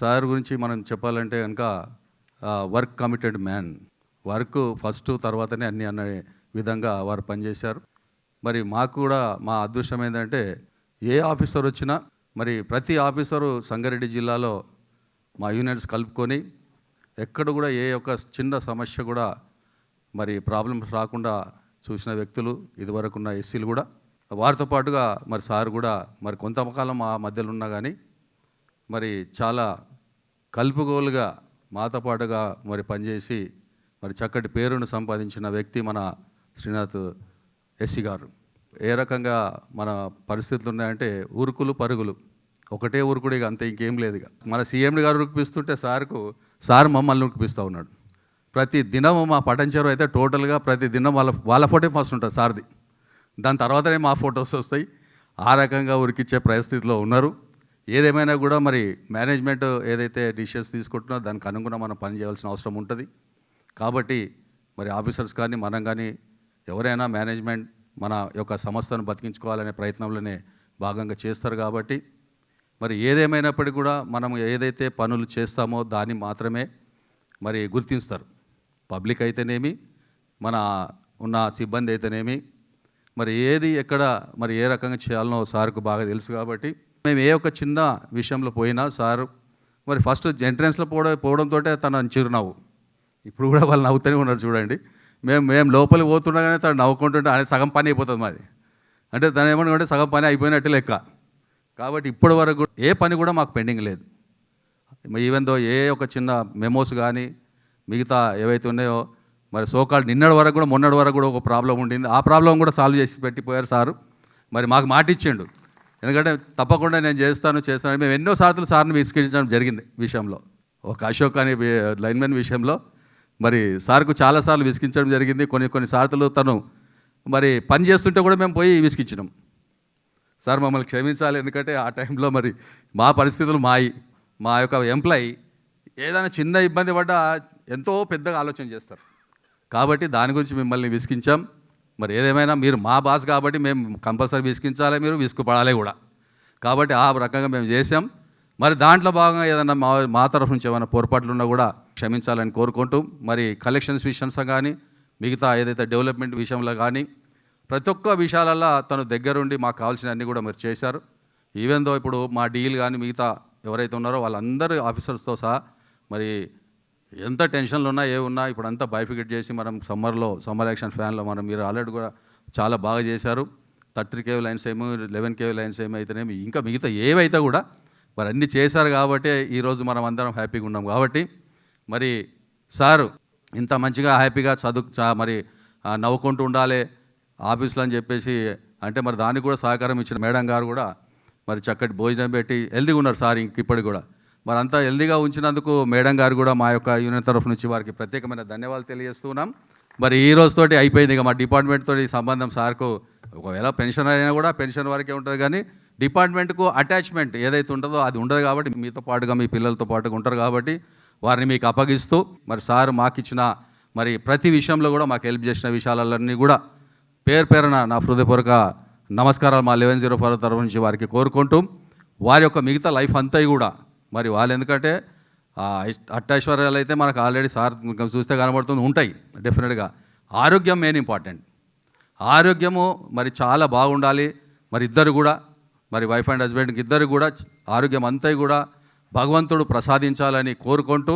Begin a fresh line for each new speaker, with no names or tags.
Sir గురించి మనం చెప్పాలంటే కనుక work committed man work first తర్వాతనే అన్ని అనే విధంగా వారు పనిచేశారు. మరి మాకు కూడా మా అదృష్టం ఏంటంటే ఏ ఆఫీసర్ వచ్చినా మరి ప్రతి ఆఫీసరు సంగారెడ్డి జిల్లాలో మా యూనియన్స్ కలుపుకొని ఎక్కడ కూడా ఏ ఒక్క చిన్న సమస్య కూడా మరి ప్రాబ్లమ్స్ రాకుండా చూసిన వ్యక్తులు ఇదివరకు ఉన్న ఎస్సీలు కూడా. వారితో పాటుగా మరి సార్ కూడా మరి కొంతకాలం మా మధ్యలో ఉన్నా కానీ మరి చాలా కలుపుగోలుగా మాతో పాటుగా మరి పనిచేసి మరి చక్కటి పేరును సంపాదించిన వ్యక్తి మన శ్రీనాథ్ ఎస్సీ గారు. ఏ రకంగా మన పరిస్థితులు ఉన్నాయంటే ఉరుకులు పరుగులు. ఒకటే ఉరుకుడు ఇక అంతే ఇంకేం లేదు ఇక. మన సీఎండి గారు ఉరికిపిస్తుంటే సార్కు సార్ మమ్మల్ని ఉరికిపిస్తూ ఉన్నాడు. ప్రతి దినము మా పటంచెరు అయితే టోటల్గా ప్రతి దినం వాళ్ళ వాళ్ళ ఫోటో ఫస్ట్ ఉంటుంది సార్ది. దాని తర్వాతనే మా ఫొటోస్ వస్తాయి. ఆ రకంగా ఉరికిచ్చే పరిస్థితిలో ఉన్నారు. ఏదేమైనా కూడా మరి మేనేజ్మెంట్ ఏదైతే డిసిషన్స్ తీసుకుంటున్నా దానికి అనుగుణంగా మనం పని చేయాల్సిన అవసరం ఉంటుంది. కాబట్టి మరి ఆఫీసర్స్ కానీ మనం కానీ ఎవరైనా మేనేజ్మెంట్ మన యొక్క సంస్థను బతికించుకోవాలనే ప్రయత్నంలోనే భాగంగా చేస్తారు కాబట్టి మరి ఏదేమైనప్పటికీ కూడా మనం ఏదైతే పనులు చేస్తామో దాన్ని మాత్రమే మరి గుర్తిస్తారు పబ్లిక్ అయితేనేమి మన ఉన్న సిబ్బంది అయితేనేమి మరి ఏది ఎక్కడ మరి ఏ రకంగా చేయాలనో సార్కు బాగా తెలుసు కాబట్టి మేము ఏ ఒక్క చిన్న విషయంలో పోయినా సారు మరి ఫస్ట్ ఎంట్రన్స్లో పోవడం పోవడంతో తన చిరునవ్వు. ఇప్పుడు కూడా వాళ్ళు నవ్వుతూనే ఉన్నారు చూడండి. మేము మేము లోపలికి పోతుండగానే తను నవ్వుకుంటుంటే ఆయన సగం పని అయిపోతుంది మాది. అంటే తను ఏమన్నా అంటే సగం పని అయిపోయినట్టు లెక్క. కాబట్టి ఇప్పటి వరకు కూడా ఏ పని కూడా మాకు పెండింగ్ లేదు. ఈవెన్ దో ఏ ఒక చిన్న మెమోస్ కానీ మిగతా ఏవైతే ఉన్నాయో మరి సోకాల్ నిన్నటి వరకు కూడా మొన్నటి వరకు కూడా ఒక ప్రాబ్లం ఉండింది. ఆ ప్రాబ్లం కూడా సాల్వ్ చేసి పెట్టిపోయారు సారు. మరి మాకు మాట ఇచ్చిండు ఎందుకంటే తప్పకుండా నేను చేస్తాను చేస్తాను. మేము ఎన్నో సార్లు సార్ని విసిగించడం జరిగింది విషయంలో. ఒక అశోక్ అనే లైన్మెన్ విషయంలో మరి సార్కు చాలాసార్లు విసిగించడం జరిగింది. కొన్ని కొన్ని సార్లు తను మరి పని చేస్తుంటే కూడా మేము పోయి విసిగించినాం సార్ మమ్మల్ని క్షమించాలి ఎందుకంటే ఆ టైంలో మరి మా పరిస్థితులు మాయి. మా యొక్క ఎంప్లాయీ ఏదైనా చిన్న ఇబ్బంది పడ్డా ఎంతో పెద్దగా ఆలోచన చేస్తారు. కాబట్టి దాని గురించి మిమ్మల్ని విసిగించాం మరి ఏదేమైనా మీరు మా బాస్ కాబట్టి మేము కంపల్సరీ విసిగించాలి మీరు విసుకుపడాలి కూడా. కాబట్టి ఆ రకంగా మేము చేసాం మరి దాంట్లో భాగంగా ఏదైనా మా మా తరఫు నుంచి ఏమైనా పొరపాట్లు ఉన్నా కూడా క్షమించాలని కోరుకుంటూ మరి కలెక్షన్స్ విషయంలో కానీ మిగతా ఏదైతే డెవలప్మెంట్ విషయంలో కానీ ప్రతి ఒక్క విషయాలల్లో తను దగ్గరుండి మాకు కావాల్సినవన్నీ కూడా మీరు చేశారు. ఈవెన్ దో ఇప్పుడు మా డీల్ కానీ మిగతా ఎవరైతే ఉన్నారో వాళ్ళందరూ ఆఫీసర్స్తో సహా మరి ఎంత టెన్షన్లు ఉన్నా ఏ ఉన్నా ఇప్పుడు అంతా బైఫికెట్ చేసి మనం సమ్మర్లో సమ్మర్ యాక్షన్ ఫ్యాన్లో మనం మీరు ఆల్రెడీ కూడా చాలా బాగా చేశారు. థర్టీ కేవ్ లైన్స్ ఏమో లెవెన్ కేవ్ లైన్స్ ఏమో ఇంకా మిగతా ఏవైతే కూడా మరి అన్నీ చేశారు కాబట్టి ఈరోజు మనం అందరం హ్యాపీగా ఉన్నాం కాబట్టి. మరి సారు ఇంత మంచిగా హ్యాపీగా చదువు చా- మరి నవ్వుకుంటూ ఉండాలి ఆఫీస్లో అని చెప్పేసి అంటే మరి దానికి కూడా సహకారం ఇచ్చిన మేడం గారు కూడా మరి చక్కటి భోజనం పెట్టి హెల్దీగా ఉన్నారు సార్ ఇంక ఇప్పటికి కూడా. మరి అంతా హెల్దీగా ఉంచినందుకు మేడం గారు కూడా మా యొక్క యూనియన్ తరఫు నుంచి వారికి ప్రత్యేకమైన ధన్యవాదాలు తెలియజేస్తున్నాం. మరి ఈ రోజుతోటి అయిపోయింది ఇక మా డిపార్ట్మెంట్ తోటి ఈ సంబంధం సార్కు ఒకవేళ పెన్షన్ అయినా కూడా పెన్షన్ వరకే ఉంటుంది కానీ డిపార్ట్మెంట్కు అటాచ్మెంట్ ఏదైతే ఉంటుందో అది ఉండదు కాబట్టి మీతో పాటుగా మీ పిల్లలతో పాటుగా ఉంటారు కాబట్టి వారిని మీకు అప్పగిస్తూ మరి సార్ మాకు ఇచ్చిన మరి ప్రతి విషయంలో కూడా మాకు హెల్ప్ చేసిన విషయాలన్నీ కూడా పేరు పేరున నా హృదయపూర్వక నమస్కారాలు మా లెవెన్ జీరో ఫోర్ తరఫు నుంచి వారికి కోరుకుంటూ వారి యొక్క మిగతా లైఫ్ అంతా కూడా మరి వాళ్ళు ఎందుకంటే అట్టైశ్వర్యాలు అయితే మనకు ఆల్రెడీ సార్ చూస్తే కనబడుతుంది ఉంటాయి డెఫినెట్గా ఆరోగ్యం మెయిన్ ఇంపార్టెంట్ ఆరోగ్యము మరి చాలా బాగుండాలి మరి ఇద్దరు కూడా మరి వైఫ్ అండ్ హస్బెండ్కి ఇద్దరు కూడా ఆరోగ్యం అంతా కూడా భగవంతుడు ప్రసాదించాలని కోరుకుంటూ